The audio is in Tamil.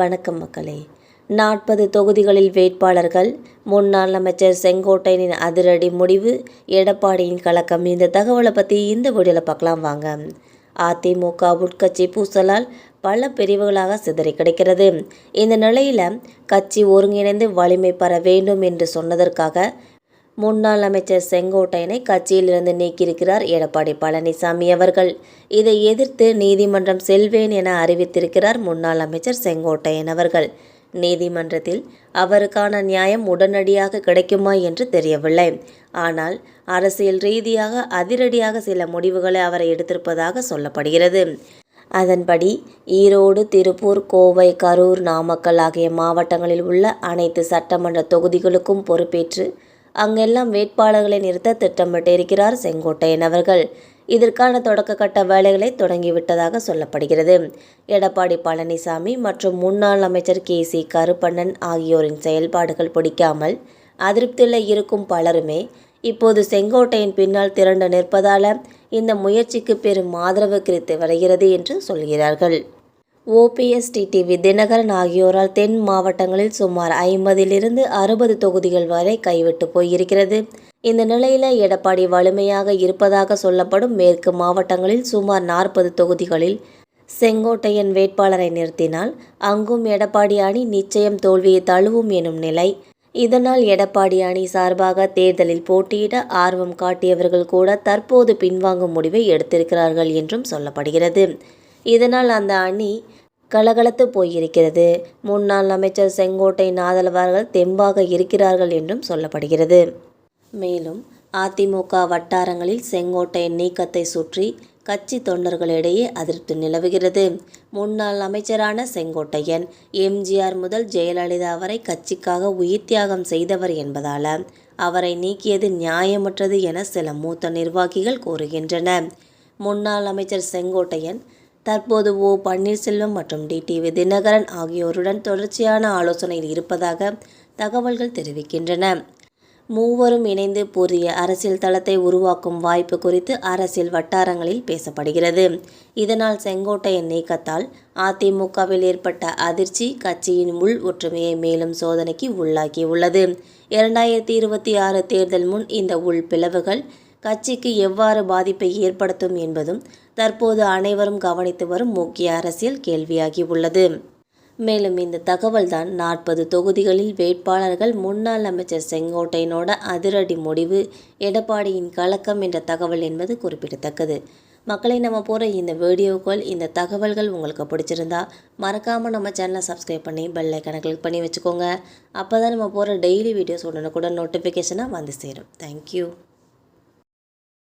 வணக்கம் மக்களே. நாற்பது தொகுதிகளில் வேட்பாளர்கள் முன்னாள் அமைச்சர் செங்கோட்டையனின் அதிரடி முடிவு எடப்பாடியின் கலக்கம். இந்த தகவலை பற்றி இந்த வீடியோவில் பார்க்கலாம் வாங்க. அதிமுக உட்கட்சி பூசலால் பல பிரிவுகளாக சிதறி கிடைக்கிறது. இந்த நிலையில் கட்சி ஒருங்கிணைந்து வலிமை பெற வேண்டும் என்று சொன்னதற்காக முன்னாள் அமைச்சர் செங்கோட்டையனை கட்சியிலிருந்து நீக்கியிருக்கிறார் எடப்பாடி பழனிசாமி அவர்கள். இதை எதிர்த்து நீதிமன்றம் செல்வேன் என அறிவித்திருக்கிறார் முன்னாள் அமைச்சர் செங்கோட்டையன் அவர்கள். நீதிமன்றத்தில் அவருக்கான நியாயம் உடனடியாக கிடைக்குமா என்று தெரியவில்லை. ஆனால் அரசியல் ரீதியாக அதிரடியாக சில முடிவுகளை அவர் எடுத்திருப்பதாக சொல்லப்படுகிறது. அதன்படி ஈரோடு திருப்பூர் கோவை கரூர் நாமக்கல் ஆகிய மாவட்டங்களில் உள்ள அனைத்து சட்டமன்ற தொகுதிகளுக்கும் பொறுப்பேற்று அங்கெல்லாம் வேட்பாளர்களை நிறுத்த திட்டமிட்டிருக்கிறார் செங்கோட்டையன் அவர்கள். இதற்கான தொடக்க கட்ட வேலைகளை தொடங்கிவிட்டதாக சொல்லப்படுகிறது. எடப்பாடி பழனிசாமி மற்றும் முன்னாள் அமைச்சர் கே சி கருப்பண்ணன் ஆகியோரின் செயல்பாடுகள் பிடிக்காமல் அதிருப்தியில் இருக்கும் பலருமே இப்போது செங்கோட்டையின் பின்னால் திரண்டு நிற்பதால இந்த முயற்சிக்கு பெரும் ஆதரவு கிடைத்து வருகிறது என்று சொல்கிறார்கள். ஓபிஎஸ் டிடிவி தினகரன் ஆகியோரால் தென் மாவட்டங்களில் சுமார் ஐம்பதிலிருந்து அறுபது தொகுதிகள் வரை கைவிட்டு போயிருக்கிறது. இந்த நிலையில் எடப்பாடி வலிமையாக இருப்பதாக சொல்லப்படும் மேற்கு மாவட்டங்களில் சுமார் நாற்பது தொகுதிகளில் செங்கோட்டையன் வேட்பாளரை நிறுத்தினால் அங்கும் எடப்பாடி அணி நிச்சயம் தோல்வியை தழுவும் எனும் நிலை. இதனால் எடப்பாடி அணி சார்பாக தேர்தலில் போட்டியிட ஆர்வம் காட்டியவர்கள் கூட தற்போது பின்வாங்கும் முடிவை எடுத்திருக்கிறார்கள் என்றும் சொல்லப்படுகிறது. இதனால் அந்த அணி கலகலத்து போயிருக்கிறது. முன்னாள் அமைச்சர் செங்கோட்டை நாதல்வார்கள் தெம்பாக இருக்கிறார்கள் என்றும் சொல்லப்படுகிறது. மேலும் அதிமுக வட்டாரங்களில் செங்கோட்டையின் நீக்கத்தை சுற்றி கட்சி தொண்டர்களிடையே அதிருப்தி நிலவுகிறது. முன்னாள் அமைச்சரான செங்கோட்டையன் எம்ஜிஆர் முதல் ஜெயலலிதா வரை கட்சிக்காக உயிர் தியாகம் செய்தவர் என்பதால் அவரை நீக்கியது நியாயமற்றது என சில மூத்த நிர்வாகிகள் கூறுகின்றன முன்னாள் அமைச்சர் செங்கோட்டையன் தற்போது ஓ. பன்னீர்செல்வம் மற்றும் டிடிவி தினகரன் ஆகியோருடன் தொடர்ச்சியான ஆலோசனையில் இருப்பதாக தகவல்கள் தெரிவிக்கின்றன. மூவரும் இணைந்து புதிய அரசியல் தளத்தை உருவாக்கும் வாய்ப்பு குறித்து அரசியல் வட்டாரங்களில் பேசப்படுகிறது. இதனால் செங்கோட்டையின் நீக்கத்தால் அதிமுகவில் ஏற்பட்ட அதிர்ச்சி கட்சியின் உள் ஒற்றுமையை மேலும் சோதனைக்கு உள்ளாக்கியுள்ளது. இரண்டாயிரத்தி இருபத்தி ஆறு தேர்தல் முன் இந்த உள் பிளவுகள் கட்சிக்கு எவ்வாறு பாதிப்பை ஏற்படுத்தும் என்பதும் தற்போது அனைவரும் கவனித்து வரும் முக்கிய அரசியல் கேள்வியாகி உள்ளது மேலும் இந்த தகவல்தான் நாற்பது தொகுதிகளில் வேட்பாளர்கள் முன்னாள் அமைச்சர் செங்கோட்டையனோட அதிரடி முடிவு எடப்பாடியின் கலக்கம் என்ற தகவல் என்பது குறிப்பிடத்தக்கது. மக்களை நம்ம போகிற இந்த வீடியோக்கள் இந்த தகவல்கள் உங்களுக்கு பிடிச்சிருந்தா மறக்காமல் நம்ம சேனலை சப்ஸ்கிரைப் பண்ணி பெல் ஐக்கனை கிளிக் பண்ணி வச்சுக்கோங்க. அப்போ தான் நம்ம போகிற டெய்லி வீடியோஸ் உடனுக்குடன் நோட்டிஃபிகேஷனாக வந்து சேரும். தேங்க்யூ